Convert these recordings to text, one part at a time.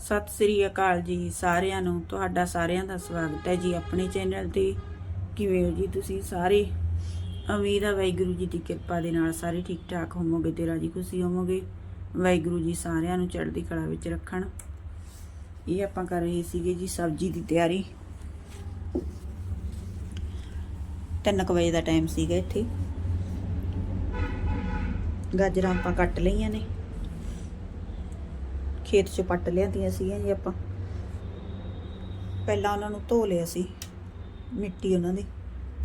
ਸਤਿ ਸ੍ਰੀ ਅਕਾਲ ਜੀ ਸਾਰਿਆਂ ਨੂੰ। ਤੁਹਾਡਾ ਸਾਰਿਆਂ ਦਾ ਸਵਾਗਤ ਹੈ ਜੀ ਆਪਣੇ ਚੈਨਲ ਤੇ। ਕਿਵੇਂ ਹੋ ਜੀ ਤੁਸੀਂ ਸਾਰੇ? ਉਮੀਦ ਹੈ ਵਾਹਿਗੁਰੂ ਜੀ ਦੀ ਕਿਰਪਾ ਦੇ ਨਾਲ ਸਾਰੇ ਠੀਕ ਠਾਕ ਹੋਵੋਗੇ ਤੇ ਰਾਜੀ ਖੁਸ਼ੀ ਹੋਵੋਗੇ। ਵਾਹਿਗੁਰੂ ਜੀ ਸਾਰਿਆਂ ਨੂੰ ਚੜ੍ਹਦੀ ਕਲਾ ਵਿੱਚ ਰੱਖਣ। ਇਹ ਆਪਾਂ ਕਰ ਰਹੇ ਸੀਗੇ ਜੀ ਸਬਜ਼ੀ ਦੀ ਤਿਆਰੀ। ਤਿੰਨ ਕੁ ਵਜੇ ਦਾ ਟਾਈਮ ਸੀਗਾ ਇੱਥੇ। ਗਾਜਰਾਂ ਆਪਾਂ ਕੱਟ ਲਈਆਂ ਨੇ। ਖੇਤ ਚੋਂ ਪੱਟ ਲਿਆਂਦੀਆਂ ਸੀਗੀਆਂ ਜੀ ਆਪਾਂ। ਪਹਿਲਾਂ ਉਹਨਾਂ ਨੂੰ ਧੋ ਲਿਆ ਸੀ, ਮਿੱਟੀ ਉਹਨਾਂ ਦੀ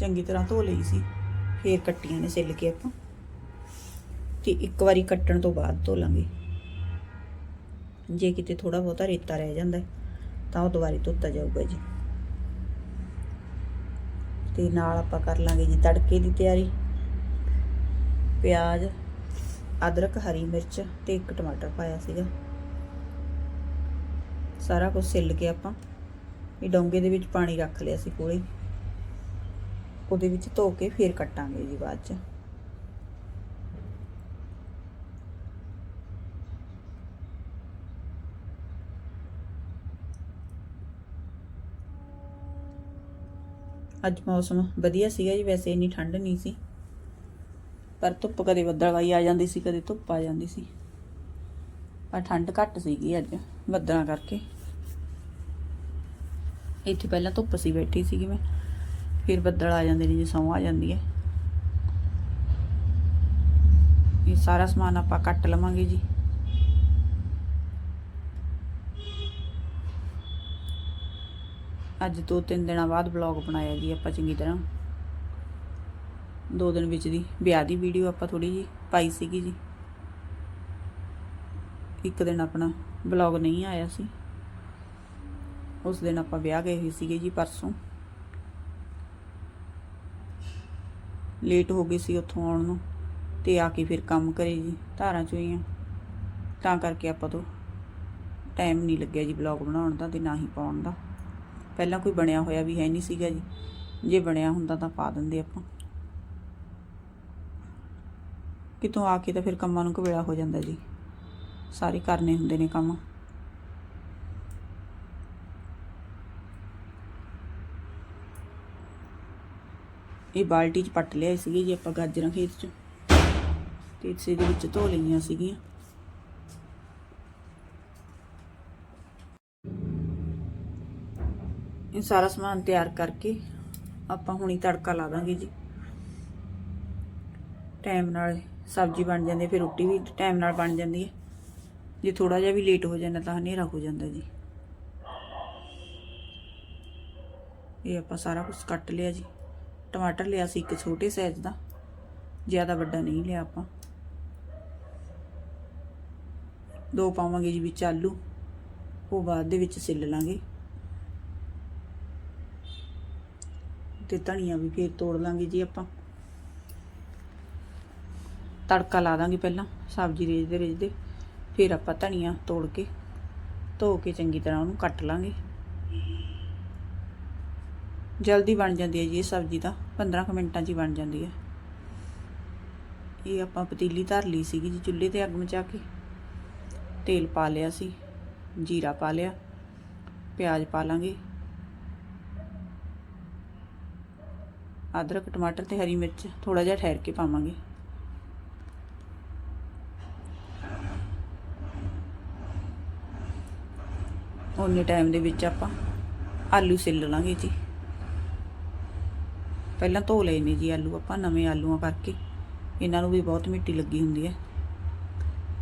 ਚੰਗੀ ਤਰ੍ਹਾਂ ਧੋ ਲਈ ਸੀ, ਫੇਰ ਕੱਟੀਆਂ ਨੇ ਸਿੱਲ ਕੇ ਆਪਾਂ। ਤੇ ਇੱਕ ਵਾਰੀ ਕੱਟਣ ਤੋਂ ਬਾਅਦ ਧੋ ਲਾਂਗੇ। ਜੇ ਕਿਤੇ ਥੋੜਾ ਬਹੁਤਾ ਰੇਤਾ ਰਹਿ ਜਾਂਦਾ ਤਾਂ ਉਹ ਦੁਬਾਰੇ ਧੋਤਾ ਜਾਊਗਾ ਜੀ। ਤੇ ਨਾਲ ਆਪਾਂ ਕਰ ਲਾਂਗੇ ਜੀ ਤੜਕੇ ਦੀ ਤਿਆਰੀ। ਪਿਆਜ਼, ਅਦਰਕ, ਹਰੀ ਮਿਰਚ ਤੇ ਇੱਕ ਟਮਾਟਰ ਪਾਇਆ ਸੀਗਾ। ਸਾਰਾ ਕੁਝ ਸਿੱਲ ਕੇ ਆਪਾਂ ਇਹ ਡੋਂਗੇ ਦੇ ਵਿੱਚ ਪਾਣੀ ਰੱਖ ਲਿਆ ਸੀ ਕੋਲੇ ਉਹਦੇ ਵਿੱਚ ਧੋ ਕੇ ਫੇਰ ਕੱਟਾਂਗੇ ਜੀ ਬਾਅਦ ਚ। ਅੱਜ ਮੌਸਮ ਵਧੀਆ ਸੀਗਾ ਜੀ, ਵੈਸੇ ਇੰਨੀ ਠੰਡ ਨਹੀਂ ਸੀ। ਪਰ ਧੁੱਪ ਕਦੇ ਬੱਦਲ ਬੱਦਲਵਾਈ ਆ ਜਾਂਦੀ ਸੀ, ਕਦੇ ਧੁੱਪ ਆ ਜਾਂਦੀ ਸੀ। ਪਰ ਠੰਡ ਘੱਟ ਸੀਗੀ ਅੱਜ ਬੱਦਲਾਂ ਕਰਕੇ। ਇੱਥੇ ਪਹਿਲਾਂ ਧੁੱਪ ਸੀ, ਬੈਠੀ ਸੀਗੀ ਮੈਂ। ਫਿਰ ਬੱਦਲ ਆ ਜਾਂਦੇ ਨੇ, ਜੀ ਸੌਂ ਆ ਜਾਂਦੀ ਹੈ। ਇਹ ਸਾਰਾ ਸਮਾਨ ਆਪਾਂ ਕੱਟ ਲਵਾਂਗੇ ਜੀ। ਅੱਜ ਦੋ ਤਿੰਨ ਦਿਨਾਂ ਬਾਅਦ ਵਲੌਗ ਬਣਾਇਆ ਜੀ ਆਪਾਂ ਚੰਗੀ ਤਰ੍ਹਾਂ। ਦੋ ਦਿਨ ਵਿੱਚ ਦੀ ਵਿਆਹ ਦੀ ਵੀਡੀਓ ਆਪਾਂ ਥੋੜੀ ਜੀ ਪਾਈ ਸੀਗੀ ਜੀ। ਇੱਕ ਦਿਨ ਆਪਣਾ ਵਲੌਗ ਨਹੀਂ ਆਇਆ ਸੀ। ਉਸ ਦਿਨ ਆਪਾਂ ਵਿਆਹ ਗਏ ਹੋਏ ਸੀਗੇ ਜੀ ਪਰਸੋਂ। ਲੇਟ ਹੋ ਗਈ ਸੀ ਉੱਥੋਂ ਆਉਣ ਨੂੰ ਤੇ ਆ ਕੇ ਫਿਰ ਕੰਮ ਕਰੇ ਜੀ, ਧਾਰਾਂ ਚੋਈਆਂ। ਤਾਂ ਕਰਕੇ ਆਪਾਂ ਤੋਂ ਟਾਈਮ ਨਹੀਂ ਲੱਗਿਆ ਜੀ ਵਲੌਗ ਬਣਾਉਣ ਦਾ ਤੇ ਨਾ ਹੀ ਪਾਉਣ ਦਾ। ਪਹਿਲਾਂ ਕੋਈ ਬਣਿਆ ਹੋਇਆ ਵੀ ਹੈ ਨਹੀਂ ਸੀਗਾ ਜੀ। ਜੇ ਬਣਿਆ ਹੁੰਦਾ ਤਾਂ ਪਾ ਦਿੰਦੇ ਆਪਾਂ। ਕਿਤੋਂ ਆ ਕੇ ਤਾਂ ਫਿਰ ਕੰਮਾਂ ਨੂੰ ਘਵੇਲਾ ਹੋ ਜਾਂਦਾ ਜੀ। ਸਾਰੇ ਕਰਨੇ ਹੁੰਦੇ ਨੇ ਕੰਮ। ਇਹ ਬਾਲਟੀ 'ਚ ਪੱਟ ਲਿਆਏ ਸੀਗੇ ਜੀ ਆਪਾਂ ਗਾਜਰਾਂ ਖੇਤ 'ਚ। ਤੇ ਇਸੇ ਦੇ ਵਿੱਚ ਧੋ ਲਈਆਂ ਸੀਗੀਆਂ। ਇਹ ਸਾਰਾ ਸਮਾਨ ਤਿਆਰ ਕਰਕੇ ਆਪਾਂ ਹੁਣੀ ਤੜਕਾ ਲਾ ਦਾਂਗੇ ਜੀ। ਟਾਈਮ ਨਾਲ ਸਬਜ਼ੀ ਬਣ ਜਾਂਦੀ ਹੈ, ਫਿਰ ਰੋਟੀ ਵੀ ਟਾਈਮ ਨਾਲ ਬਣ ਜਾਂਦੀ ਹੈ। ਜੇ ਥੋੜਾ ਜਿਹਾ ਵੀ ਲੇਟ ਹੋ ਜਾਂਦਾ ਤਾਂ ਹਨੇਰਾ ਹੋ ਜਾਂਦਾ ਜੀ। ਇਹ ਆਪਾਂ ਸਾਰਾ ਕੁਝ ਕੱਟ ਲਿਆ ਜੀ। ਟਮਾਟਰ ਲਿਆ ਸੀ ਇੱਕ ਛੋਟੇ ਸਾਈਜ਼ ਦਾ, ਜ਼ਿਆਦਾ ਵੱਡਾ ਨਹੀਂ ਲਿਆ ਆਪਾਂ। ਦੋ ਪਾਵਾਂਗੇ ਜੀ ਵਿੱਚ ਆਲੂ, ਉਹ ਬਾਅਦ ਦੇ ਵਿੱਚ ਸਿੱਲ ਲਾਂਗੇ। ਤੇ ਧਨੀਆ ਵੀ ਫੇਰ ਤੋੜ ਲਾਂਗੇ ਜੀ ਆਪਾਂ। ਤੜਕਾ ਲਾ ਦਾਂਗੇ ਪਹਿਲਾਂ, ਸਬਜ਼ੀ ਰੇਜਦੇ ਰੇਜਦੇ, ਫਿਰ ਆਪਾਂ ਧਨੀਆ ਤੋੜ ਕੇ ਧੋ ਕੇ ਚੰਗੀ ਤਰ੍ਹਾਂ ਉਹਨੂੰ ਕੱਟ ਲਾਂਗੇ। ਜਲਦੀ ਬਣ ਜਾਂਦੀ ਹੈ ਜੀ ਇਹ ਸਬਜ਼ੀ ਤਾਂ 15 ਕੁ ਮਿੰਟਾਂ 'ਚ ਹੀ ਬਣ ਜਾਂਦੀ ਹੈ। ਇਹ ਆਪਾਂ ਪਤੀਲੀ ਧਰ ਲਈ ਸੀਗੀ ਜੀ ਚੁੱਲ੍ਹੇ ਤੇ ਅੱਗ ਮਚਾ ਕੇ। ਤੇਲ ਪਾ ਲਿਆ ਸੀ, ਜੀਰਾ ਪਾ ਲਿਆ, ਪਿਆਜ਼ ਪਾ ਲਾਂਗੇ। ਅਦਰਕ, ਟਮਾਟਰ ਤੇ ਹਰੀ ਮਿਰਚ ਥੋੜਾ ਜਿਹਾ ਠਹਿਰ ਕੇ ਪਾਵਾਂਗੇ। ਉਹਨੇ ਟਾਈਮ ਦੇ ਵਿੱਚ ਆਪਾਂ ਆਲੂ ਸਿੱਲ ਲਾਂਗੇ ਜੀ। ਪਹਿਲਾਂ ਧੋ ਲਏ ਨੇ ਜੀ ਆਲੂ, ਆਪਾਂ ਨਵੇਂ ਆਲੂਆਂ ਕਰਕੇ। ਇਹਨਾਂ ਨੂੰ ਵੀ ਬਹੁਤ ਮਿੱਟੀ ਲੱਗੀ ਹੁੰਦੀ ਹੈ।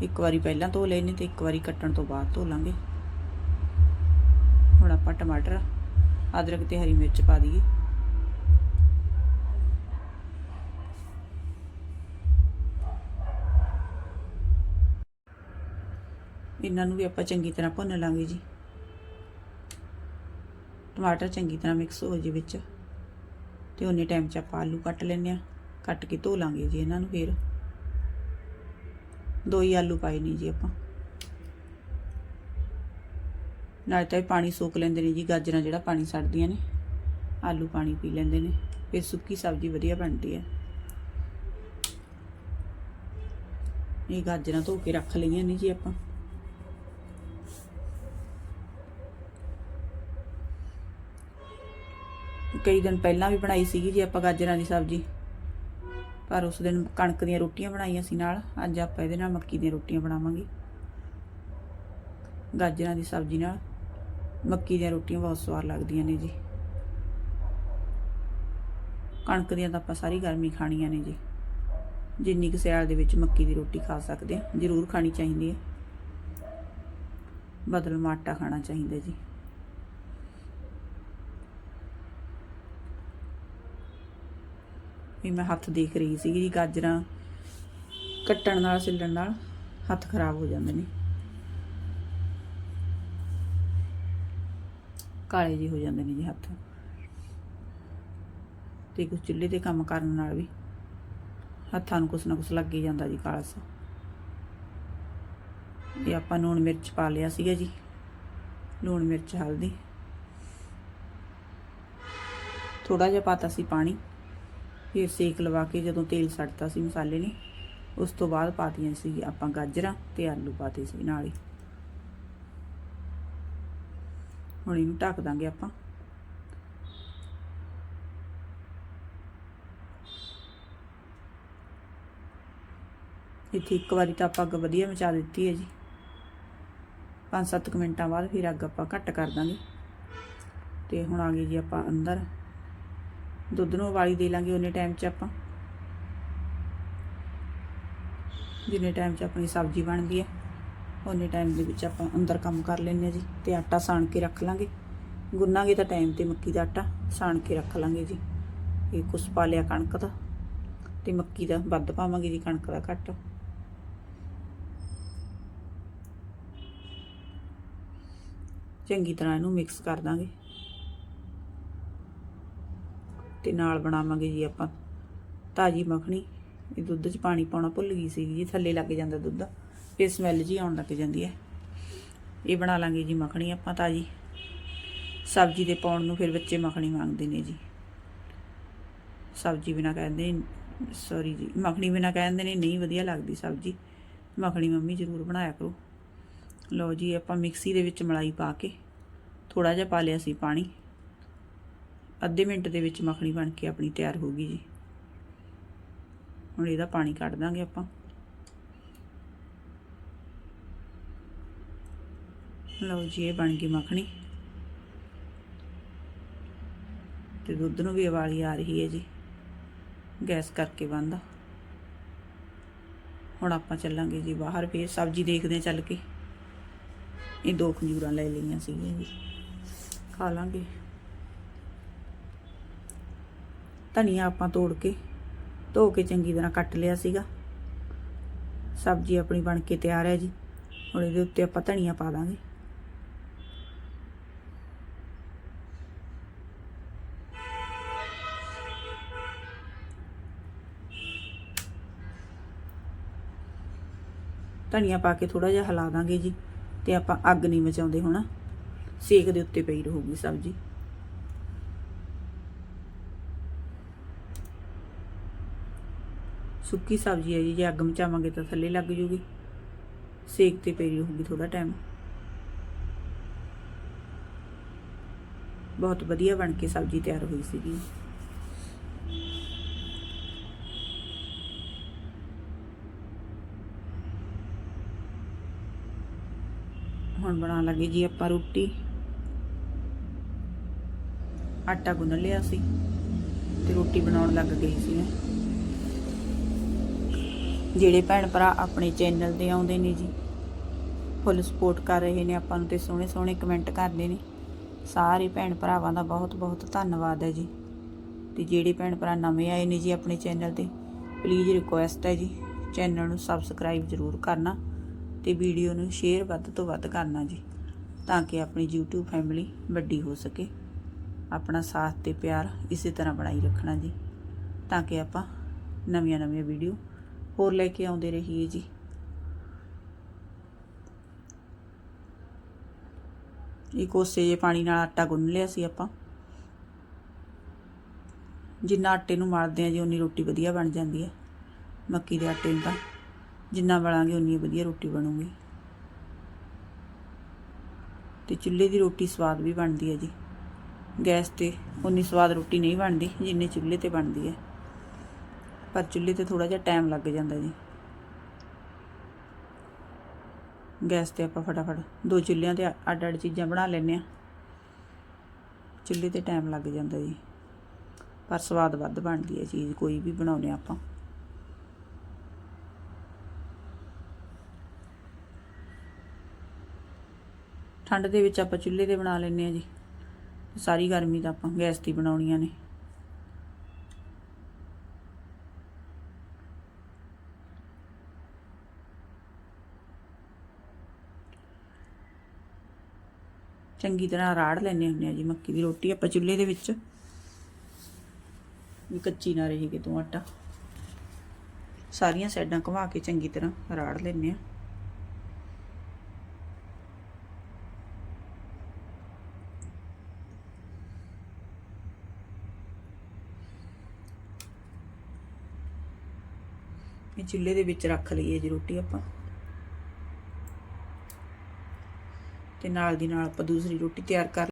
ਇੱਕ ਵਾਰੀ ਪਹਿਲਾਂ ਧੋ ਲਏ ਨੇ ਤੇ ਇੱਕ ਵਾਰੀ ਕੱਟਣ ਤੋਂ ਬਾਅਦ ਧੋ ਲਾਂਗੇ। ਹੁਣ ਆਪਾਂ ਟਮਾਟਰ, ਅਦਰਕ ਤੇ ਹਰੀ ਮਿਰਚ ਪਾ ਦਈਏ। ਇਹਨਾਂ ਨੂੰ ਵੀ ਆਪਾਂ ਚੰਗੀ ਤਰ੍ਹਾਂ ਭੁੰਨ ਲਾਂਗੇ ਜੀ। ਟਮਾਟਰ ਚੰਗੀ ਤਰ੍ਹਾਂ ਮਿਕਸ ਹੋ ਜੇ ਵਿੱਚ। ਤੇ ਉਹਨੇ ਟਾਈਮ 'ਚ ਆਪਾਂ ਆਲੂ ਕੱਟ ਲੈਣੇ ਆ ਕੱਟ ਕੇ ਧੋ ਲਾਂਗੇ ਜੀ ਇਹਨਾਂ ਨੂੰ ਫੇਰ। ਦੋ ਹੀ ਆਲੂ ਪਾਏ ਨੇ ਜੀ ਆਪਾਂ। ਨਾਲ ਤਾਂ ਇਹ ਪਾਣੀ ਸੋਕ ਲੈਂਦੇ ਨੇ ਜੀ, ਗਾਜਰਾਂ ਜਿਹੜਾ ਪਾਣੀ ਛੱਡਦੀਆਂ ਨੇ, ਆਲੂ ਪਾਣੀ ਪੀ ਲੈਂਦੇ ਨੇ। ਫਿਰ ਸੁੱਕੀ ਸਬਜ਼ੀ ਵਧੀਆ ਬਣਦੀ ਹੈ। ਇਹ ਗਾਜਰਾਂ ਧੋ ਕੇ ਰੱਖ ਲਈਆਂ ਨੇ ਜੀ ਆਪਾਂ। ਕਈ ਦਿਨ ਪਹਿਲਾਂ ਵੀ ਬਣਾਈ ਸੀਗੀ ਜੀ ਆਪਾਂ ਗਾਜਰਾਂ ਦੀ ਸਬਜ਼ੀ। ਪਰ ਉਸ ਦਿਨ ਕਣਕ ਦੀਆਂ ਰੋਟੀਆਂ ਬਣਾਈਆਂ ਸੀ ਨਾਲ। ਅੱਜ ਆਪਾਂ ਇਹਦੇ ਨਾਲ ਮੱਕੀ ਦੀਆਂ ਰੋਟੀਆਂ ਬਣਾਵਾਂਗੇ। ਗਾਜਰਾਂ ਦੀ ਸਬਜ਼ੀ ਨਾਲ ਮੱਕੀ ਦੀਆਂ ਰੋਟੀਆਂ ਬਹੁਤ ਸਵਾਦ ਲੱਗਦੀਆਂ ਨੇ ਜੀ। ਕਣਕ ਦੀਆਂ ਤਾਂ ਆਪਾਂ ਸਾਰੀ ਗਰਮੀ ਖਾਣੀਆਂ ਨੇ ਜੀ। ਜਿੰਨੀ ਕੁ ਸਿਆਲ ਦੇ ਵਿੱਚ ਮੱਕੀ ਦੀ ਰੋਟੀ ਖਾ ਸਕਦੇ ਆ ਜ਼ਰੂਰ ਖਾਣੀ ਚਾਹੀਦੀ ਹੈ। ਬਦਲ ਆਟਾ ਖਾਣਾ ਚਾਹੀਦਾ ਜੀ। ਵੀ ਮੈਂ ਹੱਥ ਦੇਖ ਰਹੀ ਸੀਗੀ ਜੀ ਗਾਜਰਾਂ ਕੱਟਣ ਨਾਲ, ਸਿੱਲਣ ਨਾਲ ਹੱਥ ਖਰਾਬ ਹੋ ਜਾਂਦੇ ਨੇ। ਕਾਲੇ ਜੀ ਹੋ ਜਾਂਦੇ ਨੇ ਜੀ ਹੱਥ। ਤੇ ਕੁਝ ਚੁੱਲ੍ਹੇ ਤੇ ਕੰਮ ਕਰਨ ਨਾਲ ਵੀ ਹੱਥਾਂ ਨੂੰ ਕੁਛ ਨਾ ਕੁਛ ਲੱਗ ਹੀ ਜਾਂਦਾ ਜੀ ਕਾਲਸ ਤੇ ਆਪਾਂ ਲੂਣ ਮਿਰਚ ਪਾ ਲਿਆ ਸੀਗਾ ਜੀ, ਲੂਣ ਮਿਰਚ ਹਲਦੀ। ਥੋੜਾ ਜਿਹਾ ਪਾਤਾ ਸੀ ਪਾਣੀ। ਫਿਰ ਸੇਕ ਲਵਾ ਕੇ ਜਦੋਂ ਤੇਲ ਸੜਤਾ ਸੀ ਮਸਾਲੇ ਨੇ, ਉਸ ਤੋਂ ਬਾਅਦ ਪਾਤੀਆਂ ਸੀ ਆਪਾਂ ਗਾਜਰਾਂ ਤੇ ਆਲੂ ਪਾਤੇ ਸੀ ਨਾਲ ਹੀ। ਹੁਣ ਇਹਨੂੰ ਢੱਕ ਦਾਂਗੇ ਆਪਾਂ। ਇੱਥੇ ਇੱਕ ਵਾਰੀ ਤਾਂ ਆਪਾਂ ਅੱਗ ਵਧੀਆ ਮਚਾ ਦਿੱਤੀ ਹੈ ਜੀ। 5-7 ਮਿੰਟਾਂ ਬਾਅਦ ਫਿਰ ਅੱਗ ਆਪਾਂ ਘੱਟ ਕਰ ਦਾਂਗੇ। ਤੇ ਹੁਣ ਆ ਗਏ ਜੀ ਆਪਾਂ ਅੰਦਰ। ਦੁੱਧ ਨੂੰ ਉਬਾਲੀ ਦੇ ਲਾਂਗੇ ਉਹਨੇ ਟਾਈਮ 'ਚ ਆਪਾਂ। ਜਿੰਨੇ ਟਾਈਮ 'ਚ ਆਪਣੀ ਸਬਜ਼ੀ ਬਣਦੀ ਹੈ, ਉਹਨੇ ਟਾਈਮ ਦੇ ਵਿੱਚ ਆਪਾਂ ਅੰਦਰ ਕੰਮ ਕਰ ਲੈਂਦੇ ਹਾਂ ਜੀ ਤੇ ਆਟਾ ਸਾਣ ਕੇ ਰੱਖ ਲਾਂਗੇ। ਗੁੰਨਾਂਗੇ ਤਾਂ ਟਾਈਮ ਤੇ ਮੱਕੀ ਦਾ ਆਟਾ ਸਾਣ ਕੇ ਰੱਖ ਲਾਂਗੇ ਜੀ। ਇਹ ਕੁਛ ਪਾ ਲਿਆ ਕਣਕ ਦਾ ਤੇ ਮੱਕੀ ਦਾ ਵੱਧ ਪਾਵਾਂਗੇ ਜੀ, ਕਣਕ ਦਾ ਘੱਟ। ਚੰਗੀ ਤਰ੍ਹਾਂ ਇਹਨੂੰ ਮਿਕਸ ਕਰ ਦਾਂਗੇ। ਤੇ ਨਾਲ ਬਣਾਵਾਂਗੇ ਜੀ ਆਪਾਂ ਤਾਜੀ ਮੱਖਣੀ। ਇਹ ਦੁੱਧ 'ਚ ਪਾਣੀ ਪਾਉਣਾ ਭੁੱਲ ਗਈ ਸੀ ਜੀ, ਥੱਲੇ ਲੱਗ ਜਾਂਦਾ ਦੁੱਧ। ਫਿਰ ਸਮੈਲ ਜੀ ਆਉਣ ਲੱਗ ਜਾਂਦੀ ਹੈ। ਇਹ ਬਣਾ ਲਾਂਗੇ ਜੀ ਮੱਖਣੀ ਆਪਾਂ ਤਾਜੀ। ਸਬਜ਼ੀ ਦੇ ਪਾਉਣ ਨੂੰ ਫਿਰ ਬੱਚੇ ਮੱਖਣੀ ਮੰਗਦੇ ਨੇ ਜੀ। ਸਬਜ਼ੀ ਬਿਨਾ ਕਹਿੰਦੇ ਸੌਰੀ ਜੀ, ਮੱਖਣੀ ਬਿਨਾ ਕਹਿੰਦੇ ਨੇ, ਨਹੀਂ ਵਧੀਆ ਲੱਗਦੀ ਸਬਜ਼ੀ। ਮੱਖਣੀ ਮੰਮੀ ਜ਼ਰੂਰ ਬਣਾਇਆ ਕਰੋ। ਲਓ ਜੀ ਆਪਾਂ ਮਿਕਸੀ ਦੇ ਵਿੱਚ ਮਲਾਈ ਪਾ ਕੇ ਥੋੜਾ ਜਿਹਾ ਪਾ ਲਿਆ ਸੀ ਪਾਣੀ। ਅੱਧੇ ਮਿੰਟ ਦੇ ਵਿੱਚ ਮੱਖਣੀ ਬਣ ਕੇ ਆਪਣੀ ਤਿਆਰ ਹੋ ਗਈ ਜੀ। ਹੁਣ ਇਹਦਾ ਪਾਣੀ ਕੱਢ ਦਾਂਗੇ ਆਪਾਂ। ਲਓ ਜੀ, ਇਹ ਬਣ ਗਈ ਮੱਖਣੀ। ਤੇ ਦੁੱਧ ਨੂੰ ਵੀ ਉਬਾਲੀ ਆ ਰਹੀ ਹੈ ਜੀ। ਗੈਸ ਕਰਕੇ ਬੰਦ। ਹੁਣ ਆਪਾਂ ਚੱਲਾਂਗੇ ਜੀ ਬਾਹਰ ਫੇਰ। ਸਬਜ਼ੀ ਦੇਖਦੇ ਹਾਂ ਚੱਲ ਕੇ। ਇਹ ਦੋ ਖੰਜੂਰਾਂ ਲੈ ਲਈਆਂ ਸੀਗੀਆਂ ਜੀ। ਖਾ ਲਾਂਗੇ। ਧਨੀਆ ਆਪਾਂ ਤੋੜ ਕੇ ਧੋ ਕੇ ਚੰਗੀ ਤਰ੍ਹਾਂ ਕੱਟ ਲਿਆ ਸੀਗਾ। ਸਬਜ਼ੀ ਆਪਣੀ ਬਣ ਕੇ ਤਿਆਰ ਹੈ ਜੀ। ਹੁਣ ਇਹਦੇ ਉੱਤੇ ਆਪਾਂ ਧਨੀਆ ਪਾ ਦਾਂਗੇ। ਧਨੀਆ ਪਾ ਕੇ ਥੋੜਾ ਜਿਹਾ ਹਿਲਾ ਦਾਂਗੇ ਜੀ ਤੇ ਆਪਾਂ ਅੱਗ ਨਹੀਂ ਮਚਾਉਂਦੇ ਹੁਣ। ਸੇਕ ਦੇ ਉੱਤੇ ਪਈ ਰਹੂਗੀ ਸਬਜ਼ੀ। ਸੁੱਕੀ ਸਬਜ਼ੀ ਹੈ ਜੀ, ਜੇ ਅੱਗ ਮਚਾਵਾਂਗੇ ਤਾਂ ਥੱਲੇ ਲੱਗ ਜੂਗੀ। ਸੇਕ ਤੇ ਪਈ ਰਹੂਗੀ ਥੋੜਾ ਟਾਈਮ ਬਹੁਤ ਵਧੀਆ ਬਣ ਕੇ ਸਬਜ਼ੀ ਤਿਆਰ ਹੋਈ ਸੀਗੀ। ਹੁਣ ਬਣਾਉਣ ਲੱਗੇ ਜੀ ਆਪਾਂ ਰੋਟੀ। ਆਟਾ ਗੁੰਨ ਲਿਆ ਸੀ ਤੇ ਰੋਟੀ ਬਣਾਉਣ ਲੱਗ ਗਈ ਸੀ ਮੈਂ। ਜਿਹੜੇ ਭੈਣ ਭਰਾ ਆਪਣੇ ਚੈਨਲ ਤੇ ਆਉਂਦੇ ਨੇ ਜੀ ਫੁੱਲ ਸਪੋਰਟ ਕਰ ਰਹੇ ਨੇ ਆਪਾਂ ਨੂੰ ਤੇ ਸੋਹਣੇ ਸੋਹਣੇ ਕਮੈਂਟ ਕਰਦੇ ਨੇ। ਸਾਰੇ ਭੈਣ ਭਰਾਵਾਂ ਦਾ ਬਹੁਤ ਬਹੁਤ ਧੰਨਵਾਦ ਹੈ ਜੀ। ਤੇ ਜਿਹੜੇ ਭੈਣ ਭਰਾ ਨਵੇਂ ਆਏ ਨੇ ਜੀ ਆਪਣੇ ਚੈਨਲ ਤੇ ਪਲੀਜ਼ ਰਿਕੁਐਸਟ ਹੈ ਜੀ ਚੈਨਲ ਨੂੰ ਸਬਸਕ੍ਰਾਈਬ ਜ਼ਰੂਰ ਕਰਨਾ ਤੇ ਵੀਡੀਓ ਨੂੰ ਸ਼ੇਅਰ ਵੱਧ ਤੋਂ ਵੱਧ ਕਰਨਾ ਜੀ, ਤਾਂ ਕਿ ਆਪਣੀ YouTube ਫੈਮਿਲੀ ਵੱਡੀ ਹੋ ਸਕੇ। ਆਪਣਾ ਸਾਥ ਤੇ ਪਿਆਰ ਇਸੇ ਤਰ੍ਹਾਂ ਬਣਾਈ ਰੱਖਣਾ ਜੀ, ਤਾਂ ਕਿ ਆਪਾਂ ਨਵੀਆਂ ਨਵੀਆਂ ਵੀਡੀਓ ਹੋਰ ਲੈ ਕੇ ਆਉਂਦੇ ਰਹੀਏ ਜੀ। ਇਹ ਕੋਸੇ ਜੇ ਪਾਣੀ ਨਾਲ ਆਟਾ ਗੁੰਨ ਲਿਆ ਸੀ ਆਪਾਂ। ਜਿੰਨਾ ਆਟੇ ਨੂੰ ਮਲਦੇ ਆ ਜੀ ਉਨੀ ਰੋਟੀ ਵਧੀਆ ਬਣ ਜਾਂਦੀ ਹੈ ਮੱਕੀ ਦੇ ਆਟੇ ਨੂੰ ਤਾਂ ਜਿੰਨਾ ਮਲਾਂਗੇ ਉਨੀ ਵਧੀਆ ਰੋਟੀ ਬਣੂਗੀ। ਤੇ ਚੁੱਲ੍ਹੇ ਦੀ ਰੋਟੀ ਸਵਾਦ ਵੀ ਬਣਦੀ ਹੈ ਜੀ। ਗੈਸ ਤੇ ਉਨੀ ਸਵਾਦ ਰੋਟੀ ਨਹੀਂ ਬਣਦੀ, ਜਿੰਨੀ ਚੁੱਲ੍ਹੇ ਤੇ ਬਣਦੀ ਹੈ ਪਰ ਚੁੱਲ੍ਹੇ ਤੇ ਥੋੜਾ ਜਿਹਾ ਟਾਈਮ ਲੱਗ ਜਾਂਦਾ ਜੀ। ਗੈਸ ਤੇ ਆਪਾਂ ਫਟਾਫਟ ਦੋ ਚੁੱਲ੍ਹਿਆਂ ਤੇ ਅੱਡ ਅੱਡ ਚੀਜ਼ਾਂ ਬਣਾ ਲੈਂਦੇ ਆ ਚੁੱਲ੍ਹੇ ਤੇ ਟਾਈਮ ਲੱਗ ਜਾਂਦਾ ਜੀ। ਪਰ ਸਵਾਦ ਵੱਧ ਬਣਦੀ ਹੈ ਚੀਜ਼, ਕੋਈ ਵੀ ਬਣਾਉਨੇ ਆਪਾਂ। ਠੰਡ ਦੇ ਵਿੱਚ ਆਪਾਂ ਚੁੱਲ੍ਹੇ ਤੇ ਬਣਾ ਲੈਂਦੇ ਆ ਜੀ। ਸਾਰੀ ਗਰਮੀ ਤਾਂ ਆਪਾਂ ਗੈਸ ਤੇ ਬਣਾਉਣੀਆਂ ਨੇ। ਚੰਗੀ ਤਰ੍ਹਾਂ ਰਾੜ ਲੈਣੇ ਹੁੰਦੇ ਆ ਜੀ ਮੱਕੀ ਦੀ ਰੋਟੀ, ਆਪਾਂ ਚੁੱਲ੍ਹੇ ਦੇ ਵਿੱਚ। ਵੀ ਕੱਚੀ ਨਾ ਰਹੇ ਕਿਤੋਂ ਆਟਾ। ਸਾਰੀਆਂ ਸਾਈਡਾਂ ਘੁਮਾ ਕੇ ਚੰਗੀ ਤਰ੍ਹਾਂ ਰਾੜ ਲੈਣੇ ਆ। ਇਹ ਚੁੱਲ੍ਹੇ ਦੇ ਵਿੱਚ ਰੱਖ ਲਈਏ ਜੀ ਰੋਟੀ ਆਪਾਂ। ਤੇ ਨਾਲ ਦੀ ਨਾਲ ਆਪਾਂ ਦੂਸਰੀ ਰੋਟੀ ਤਿਆਰ ਕਰ